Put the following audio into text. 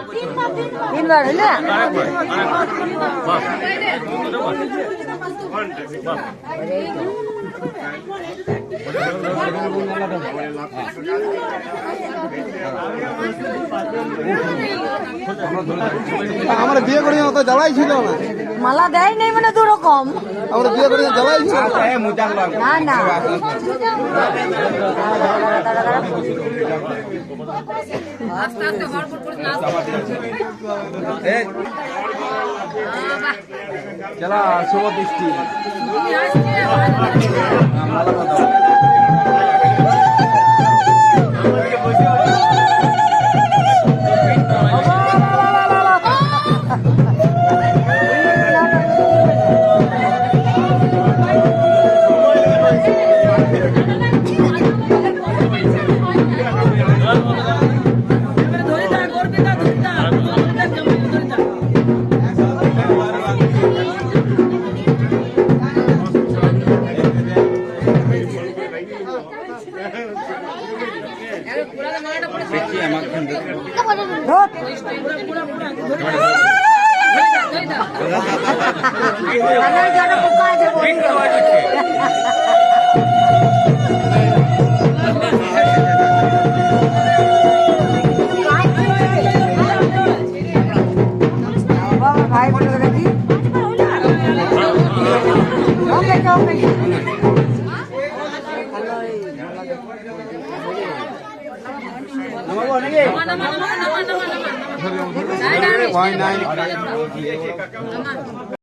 করতে তিনবার হইলে বাহ। বাহ। আমরা বিয়ে করি তো জ্বালাই ছিল না। মালা দেয় নেই মানে দু রকম আমরা বিয়ে করি জ্বালাই ছিল না। না চলা শুভ দৃষ্টি। বলি। বাবা, ভাই বলে দেখি వాయినాయని